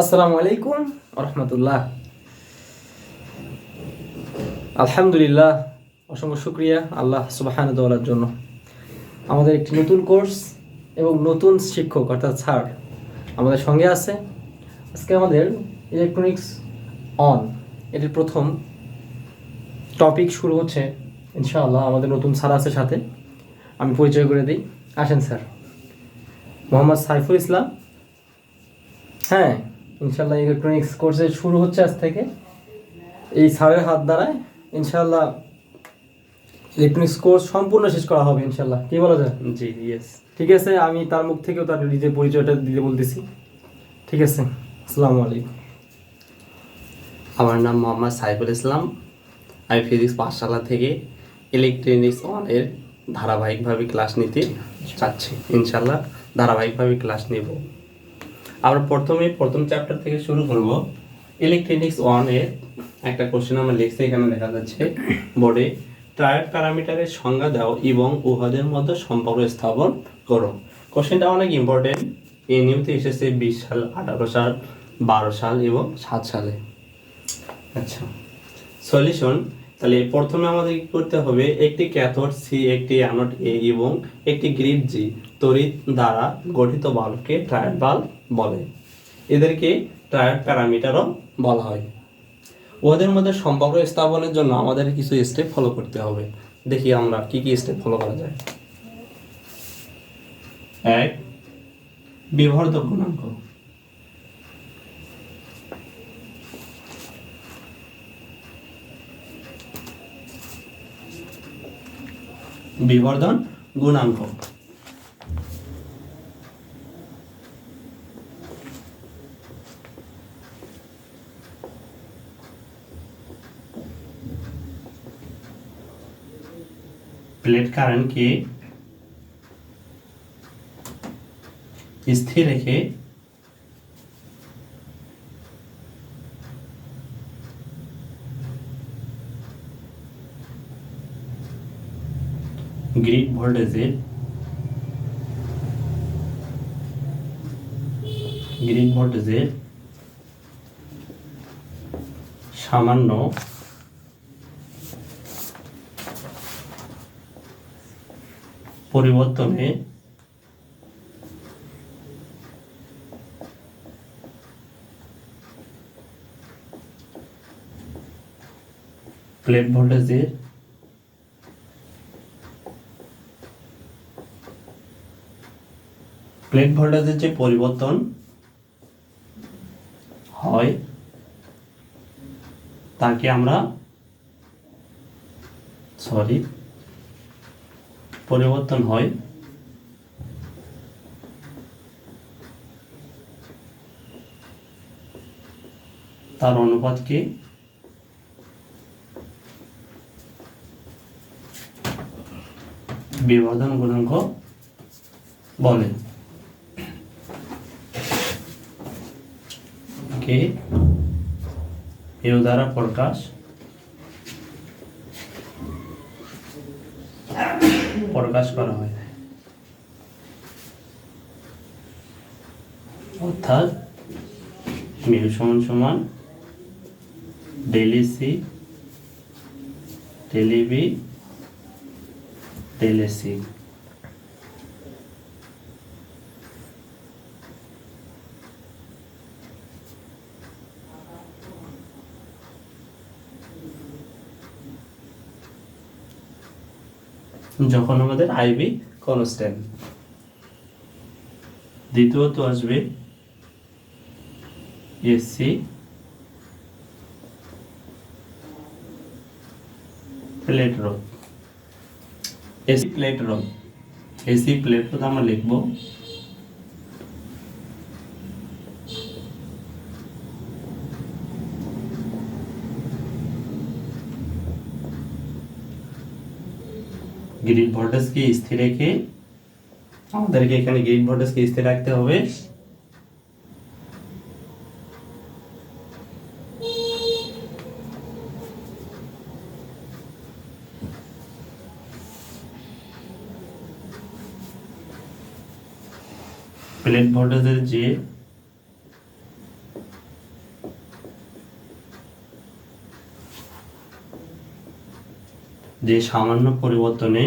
আসসালামু আলাইকুম রহমতুল্লাহ। আলহামদুলিল্লাহ, অসংখ্য শুক্রিয়া আল্লাহ সুবাহান দেওয়ার জন্য। আমাদের একটি নতুন কোর্স এবং নতুন শিক্ষক, অর্থাৎ স্যার, আমাদের সঙ্গে আছে। আজকে আমাদের ইলেকট্রনিক্স অন এটির প্রথম টপিক শুরু হচ্ছে। ইনশাআল্লাহ আমাদের নতুন স্যার আছে সাথে। আমি পরিচয় করে দিই। আসেন স্যার। মোহাম্মদ সাইফুল ইসলাম। হ্যাঁ ইনশাল্লাহ ইলেকট্রনিক্স কোর্সে শুরু হচ্ছে আজ থেকে। এই স্যারের হাত দ্বারায় ইনশাল্লাহ ইলেকট্রনিক্স কোর্স সম্পূর্ণ শেষ করা হবে ইনশাল্লাহ। কি বলা যায় জি ইয়েস ঠিক আছে আমি তার মুখ থেকেও তার নিজের পরিচয়টা দিতে বলতেছি। ঠিক আছে আসসালামু আলাইকুম। আমার নাম মোহাম্মদ সাইফুল ইসলাম। আমি ফিজিক্স পাঠশালা থেকে ইলেকট্রনিক্স ওয়ানের ধারাবাহিকভাবে ক্লাস নিতে চাচ্ছি। ইনশাল্লাহ ধারাবাহিকভাবে ক্লাস নেব। আমরা প্রথমে প্রথম চ্যাপ্টার থেকে শুরু করব। ইলেকট্রনিক্স ওয়ানের একটা কোশ্চেন আমরা লিখছি, এখানে দেখা যাচ্ছে বোর্ডে ট্রায়াড প্যারামিটারের সংজ্ঞা দাও এবং উহাদের মধ্যে সম্পর্ক স্থাপন করো। কোশ্চেনটা অনেক ইম্পর্টেন্ট এই নিয়মতে এসেছে বিশ সাল, আঠারো সাল, বারো সাল এবং সাত সালে। আচ্ছা সলিউশন তাহলে প্রথমে আমাদের কি করতে হবে, একটি ক্যাথোড সি একটি অ্যানোড এ এবং একটি গ্রিড জি তড়িৎ দ্বারা গঠিত বাল্বকে ট্রায়াড বাল্ব বলে। এদেরকে ট্রায়াড প্যারামিটারও বলা হয়। ওদের মধ্যে সম্পর্ক স্থাপনের জন্য আমাদের কিছু স্টেপ ফলো করতে হবে। দেখি আমরা কি কি স্টেপ ফলো করা যায়। এক বিবর্ধক গুণাঙ্ক বিবর্ধন গুণাঙ্ক। প্লেট কারেন্টকে স্থির রেখে গ্রিড ভোল্টেজের গ্রিড ভোল্টেজের সামান্য পরিবর্তনে প্লেট ভোল্টেজের প্লেট ভোল্টেজের যে পরিবর্তন হয় তাকে আমরা সরি পরিবর্তন হয়। তার অনুপাতকে বিবর্ধন গুণাঙ্ক বলে। কে? এও দ্বারা প্রকাশ প্রকাশ করা হয়। অর্থাৎ মিউ সমান সমান del C del B del C. যখন আমাদের আইবি কনস্ট্যান্ট। দ্বিতীয়ত আসবে এসি প্লেট রোধ এসি প্লেট রোধ এসি প্লেট রোধ আমরা লিখব গ্রিড ভোল্টেজকে স্থির রেখে আমাদেরকে এখানে গ্রিড ভোল্টেজকে স্থির রাখতে হবে। প্লেট ভোল্টেজের যে যে সামান্য পরিবর্তনে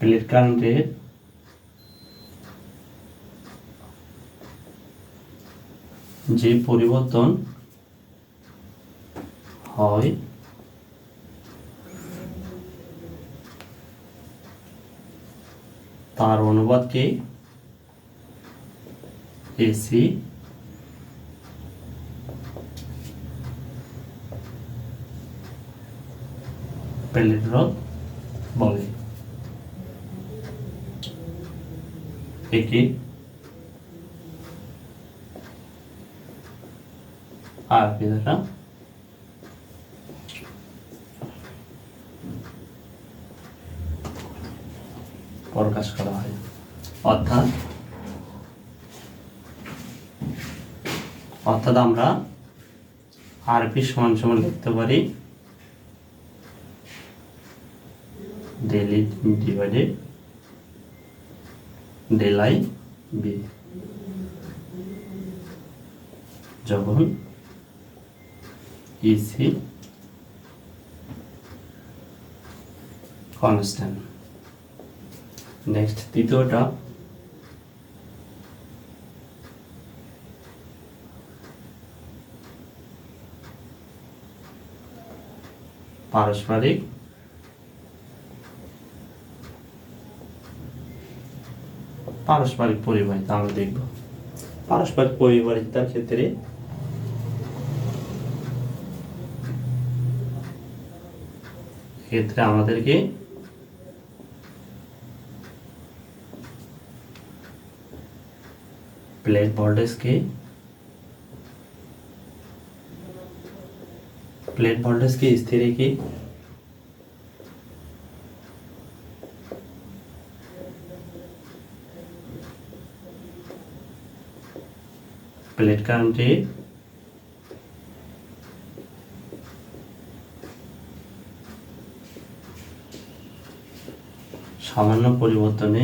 প্লেট কারেন্টের যে পরিবর্তন হয় তার অনুবাদকে প্লেট রোধ বলে একে আর দ্বারা প্রকাশ করা হয়। অর্থাৎ অর্থাৎ আমরা আরপি সমান সমান লিখতে পারি del divided del I B যখন ইসি কনস্ট্যান্ট নেক্সট তৃতীয়টা পারস্পরিক পারস্পরিক পরিবাহিতা আমরা দেখব। পারস্পরিক পরিবাহিতার ক্ষেত্রে ক্ষেত্রে আমাদেরকে প্লেট प्लेट वोल्टेज की स्थिर की प्लेट करंट সামান্য পরিবর্তনে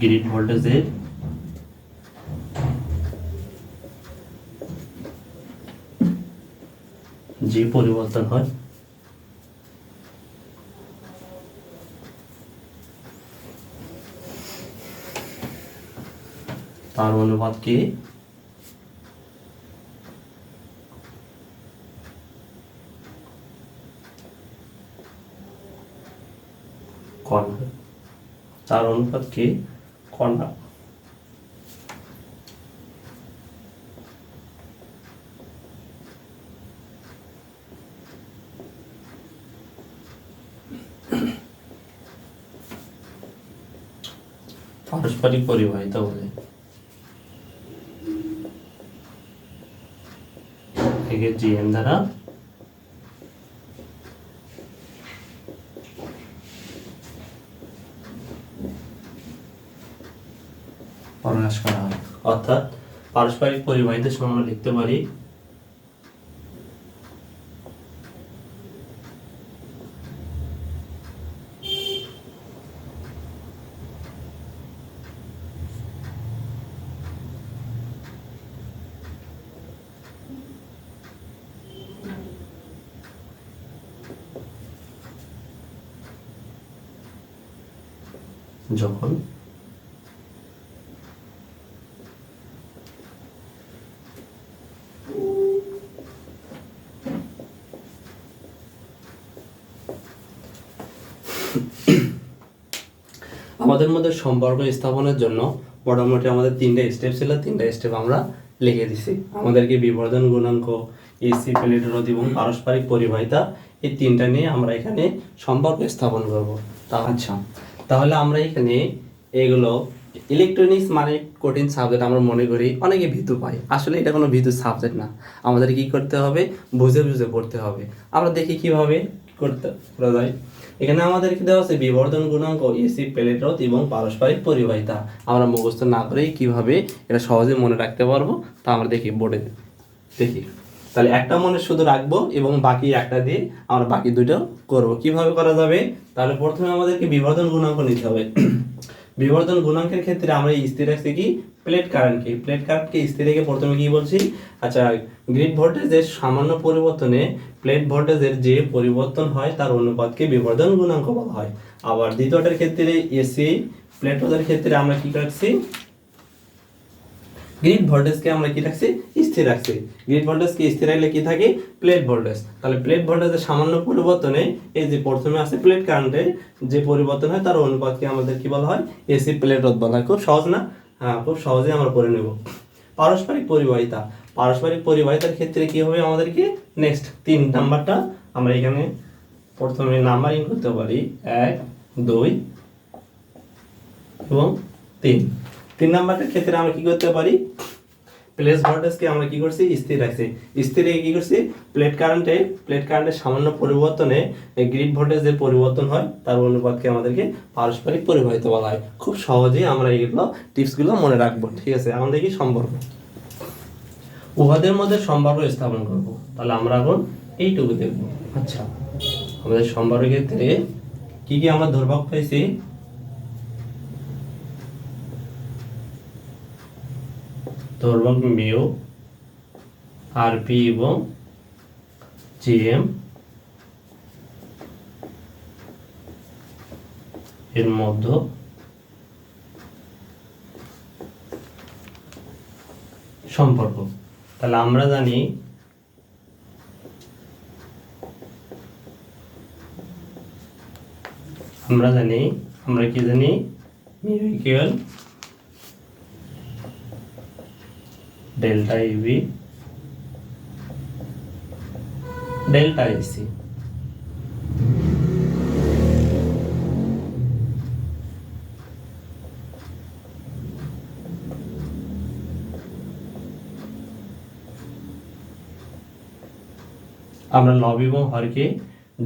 গ্রিড ভোল্টেজের যে পরিবর্তন হয়। তার অনুপাতকে কর্ণা তার অনুপাত অনুপাতকে কর্ণা পারস্পরিক পরিবাহিতা বলে। জিএম দ্বারা প্রকাশ করা হয়। অর্থাৎ পারস্পরিক পরিবাহিতার সময় লিখতে পারি যখন আমাদের মধ্যে সম্পর্ক স্থাপনের জন্য মোটামুটি আমাদের তিনটা স্টেপ ছিল। তিনটা স্টেপ আমরা লিখে দিছি। আমাদেরকে বিবর্ধন গুণাঙ্ক এসি প্লেট রোধ এবং পারস্পরিক পরিবাহিতা, এই তিনটা নিয়ে আমরা এখানে সম্পর্ক স্থাপন করব। তা আচ্ছা। তাহলে আমরা এখানে এগুলো ইলেকট্রনিক্স মানে কঠিন সাবজেক্ট আমরা মনে করি, অনেকে ভীতু পাই আসলে এটা কোনো ভীতু সাবজেক্ট না। আমাদের কি করতে হবে? বুঝে বুঝে পড়তে হবে। আমরা দেখি কীভাবে করতে করা যায়। এখানে আমাদেরকে দেওয়া আছে বিবর্ধন গুণাঙ্ক এসি প্লেট রোধ এবং পারস্পরিক পরিবাহিতা। আমরা মুখস্থ না করেই কীভাবে এটা সহজে মনে রাখতে পারব তা আমরা দেখি বোর্ডে, দেখি। তাহলে একটা মনে শুধু রাখব এবং বাকি একটা দিয়ে আমরা বাকি দুটো করব। কীভাবে করা যাবে? তাহলে প্রথমে আমাদেরকে বিবর্ধন গুণাঙ্ক নিতে হবে। বিবর্ধন গুণাঙ্কের ক্ষেত্রে আমরা স্থির রাখছি কি? প্লেট কারেন্টকে। প্লেট কারেন্টকে স্থির রেখে প্রথমে কি বলছি? আচ্ছা গ্রিড ভোল্টেজের সামান্য পরিবর্তনে প্লেট ভোল্টেজের যে পরিবর্তন হয় তার অনুপাতকে বিবর্ধন গুণাঙ্ক বলা হয়। আবার দ্বিতীয়টার ক্ষেত্রে এসি প্লেট ক্ষেত্রে আমরা কি রাখছি? গ্রিড ভোল্টেজকে আমরা কি রাখছি? স্থির রাখছি। গ্রিড ভোল্টেজকে স্থির রাখলে কি থাকে? প্লেট ভোল্টেজ তাহলে প্লেট ভোল্টেজের সামান্য পরিবর্তনে এই যে প্রথমে আছে প্লেট কারেন্টের যে পরিবর্তন হয়, তার অনুপাতকে আমাদের কি বলা হয়? এসি প্লেট রোধ বলা হয়। খুব সহজ না? হ্যাঁ খুব সহজে আমরা পড়ে নেব। পারস্পরিক পরিবাহিতা। পারস্পরিক পরিবাহিতার ক্ষেত্রে কি হবে আমাদেরকে? নেক্সট তিন নাম্বারটা আমরা এখানে প্রথমে নাম্বারিং করতে পারি। এক, দুই এবং তিন। তিন নাম্বারের ক্ষেত্রে আমরা কি করতে পারি? প্লেস ভোল্টেজকে আমরা কি করছি? স্থির রাখছি। স্থির রেখে কি করছি? প্লেট কারেন্টে প্লেট কারেন্টের সামান্য পরিবর্তনে গ্রিড ভোল্টেজের পরিবর্তন হয়। তার অনুপাতকে আমাদেরকে পারস্পরিক পরিবাহিত বলা হয়। খুব সহজেই আমরা এইগুলো টিপসগুলো মনে রাখব। ঠিক আছে? আমাদের কি সম্পর্ক। উহাদের মধ্যে সম্পর্ক স্থাপন করব। তাহলে আমরা এখন এইটুকু দেখব। আচ্ছা। আমাদের সম্পর্কের ক্ষেত্রে কি কি আমরা ধর্মক পাইছি? ধর্মক মিউ আরপি এবং জিএম। এর মধ্য সম্পর্ক। তাহলে আমরা জানি আমরা জানি, আমরা কি জানি? Mu delta EV delta AC আমরা লব এবং হরকে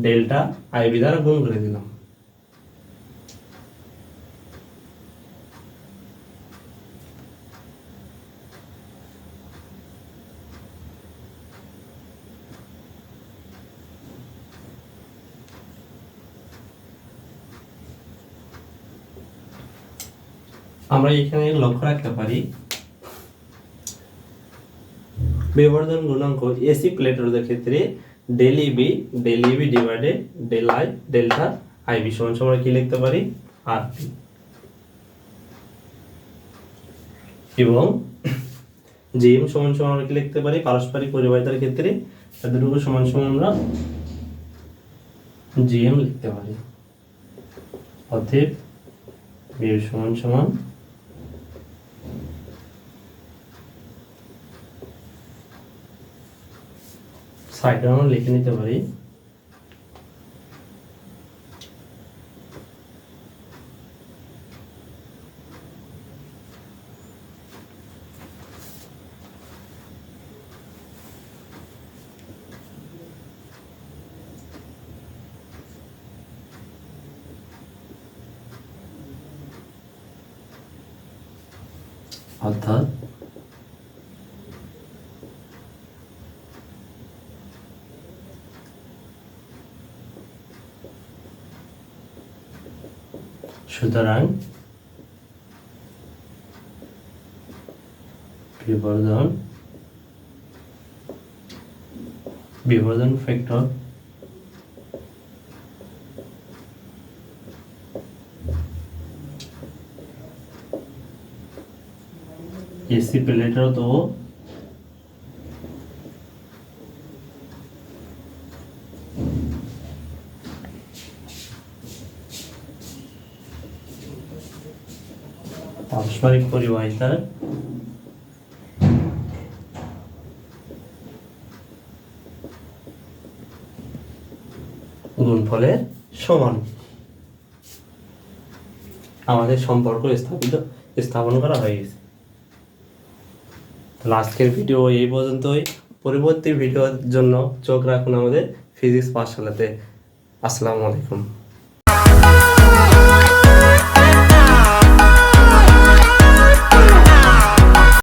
ডেল্টা আইবি দ্বারা গুণ করে দিলাম। আমরা এখানে লক্ষ্য রাখতে পারি বিবর্ধন গুণাঙ্ক এসি প্লেট রোধের ক্ষেত্রে del EB del EB divided del I delta IB সমান সমান কি লিখতে পারি? আর পি এবং জিএম সমান সমান আমরা কি লিখতে পারি? পারস্পরিক পরিবাহিতার ক্ষেত্রে এতটুকু সমান সমান আমরা জিএম লিখতে পারি। অতএব বি সমান সমান সাইডে আমরা লিখে নিতে পারি। অর্থাৎ সুতরাং বিবর্ধন বিবর্ধন ফ্যাক্টর এসি প্লেটেরও তো পারস্পরিক পরিবাহিতার গুণফলের সমান। আমাদের সম্পর্ক স্থাপিত, স্থাপন করা হয়ে গেছে। তাহলে আজকের ভিডিও এই পর্যন্তই। পরবর্তী ভিডিওর জন্য চোখ রাখুন আমাদের ফিজিক্স পাঠশালাতে। আসসালামু আলাইকুম।